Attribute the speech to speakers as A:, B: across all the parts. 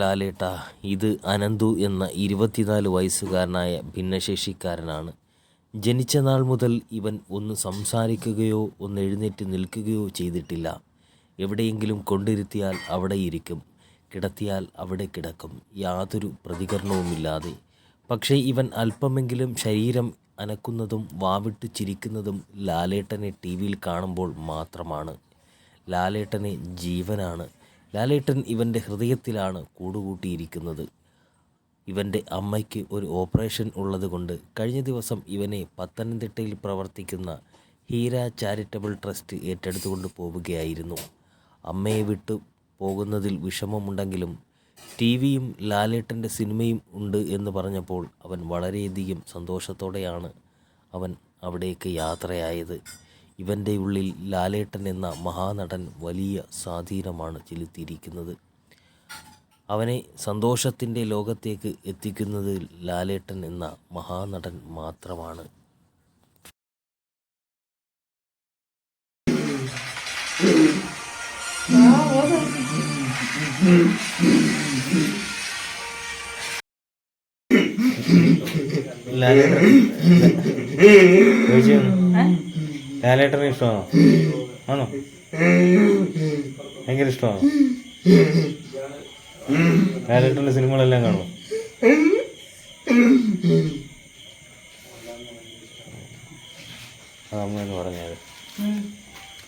A: ലാലേട്ട ഇത് അനന്തു എന്ന ഇരുപത്തിനാല് വയസ്സുകാരനായ ഭിന്നശേഷിക്കാരനാണ്. ജനിച്ച നാൾ മുതൽ ഇവൻ ഒന്ന് സംസാരിക്കുകയോ ഒന്ന് എഴുന്നേറ്റ് നിൽക്കുകയോ ചെയ്തിട്ടില്ല. എവിടെയെങ്കിലും കൊണ്ടിരുത്തിയാൽ അവിടെ ഇരിക്കും. കിടത്തിയാൽ അവിടെ കിടക്കും. യാതൊരു പ്രതികരണവുമില്ലാതെ. പക്ഷേ ഇവൻ അല്പമെങ്കിലും ശരീരം അനക്കുന്നതും വാവിട്ട് ചിരിക്കുന്നതും ലാലേട്ടനെ ടി വിയിൽ കാണുമ്പോൾ മാത്രമാണ്. ലാലേട്ടനെ ജീവനാണ്. ലാലേട്ടൻ ഇവന്റെ ഹൃദയത്തിലാണ് കൂടുകൂട്ടിയിരിക്കുന്നത്. ഇവന്റെ അമ്മയ്ക്ക് ഒരു ഓപ്പറേഷൻ ഉള്ളതുകൊണ്ട് കഴിഞ്ഞ ദിവസം ഇവനെ പത്തനംതിട്ടയിൽ പ്രവർത്തിക്കുന്ന ഹീര ചാരിറ്റബിൾ ട്രസ്റ്റ് ഏറ്റെടുത്തുകൊണ്ട് പോവുകയായിരുന്നു. അമ്മയെ വിട്ടു പോകുന്നതിൽ വിഷമമുണ്ടെങ്കിലും ടി വിയും ലാലേട്ടന്റെ സിനിമയും ഉണ്ട് എന്ന് പറഞ്ഞപ്പോൾ അവൻ വളരെയധികം സന്തോഷത്തോടെയാണ് അവൻ അവിടേക്ക് യാത്രയായത്. ഇവന്റെ ഉള്ളിൽ ലാലേട്ടൻ എന്ന മഹാനടൻ വലിയ സ്വാധീനമാണ് ചെലുത്തിയിരിക്കുന്നത്. അവനെ സന്തോഷത്തിന്റെ ലോകത്തേക്ക് എത്തിക്കുന്നത് ലാലേട്ടൻ എന്ന മഹാനടൻ മാത്രമാണ്.
B: ലാലേട്ടനെ ഇഷ്ടമാണോ? ആണോ? ഭയങ്കര ഇഷ്ടമാണോ? ലാലേട്ടന്റെ സിനിമകളെല്ലാം കാണും.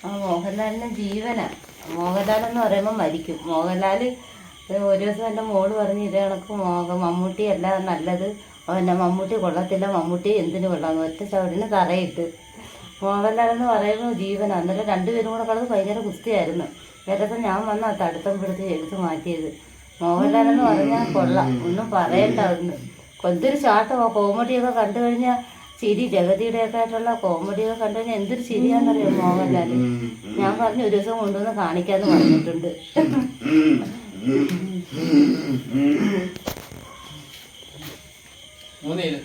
B: മോഹൻലാലിന്റെ
C: ജീവന. ആ മോഹൻലാൽ എന്ന് പറയുമ്പോൾ മരിക്കും. മോഹൻലാൽ ഒരു ദിവസം എന്റെ മോൾ പറഞ്ഞ് ഇത് കണക്ക് മോഹ മമ്മൂട്ടി അല്ല നല്ലത്. അവന്റെ മമ്മൂട്ടി കൊള്ളത്തില്ല. മമ്മൂട്ടി എന്തിനു കൊള്ളാന്ന് ഒറ്റ ചവിടിന് തറയിട്ട്. മോഹൻലാൽ എന്ന് പറയുമ്പോൾ ജീവന. അന്നേരം രണ്ടുപേരും കൂടെ കളത് ഭയങ്കര കുസ്തിയായിരുന്നു. നേരത്തെ ഞാൻ വന്നാ തടുത്തം പിടിച്ച് എടുത്ത് മാറ്റിയത്. മോഹൻലാൽ എന്ന് പറഞ്ഞാൽ കൊള്ളാം. ഒന്നും പറയണ്ട. ഒന്ന് എന്തൊരു ചാട്ടമോ കോമഡിയൊക്കെ കണ്ടു കഴിഞ്ഞാൽ ചിരി. ജഗതിയുടെ ഒക്കെ ആയിട്ടുള്ള കോമഡിയൊക്കെ കണ്ടു കഴിഞ്ഞാൽ എന്തൊരു ചിരിയാണെന്നറിയോ മോഹൻലാൽ ഞാൻ പറഞ്ഞു ഒരു ദിവസം കൊണ്ടുവന്ന് കാണിക്കാന്ന് പറഞ്ഞിട്ടുണ്ട്.
D: മൂന്നേൽ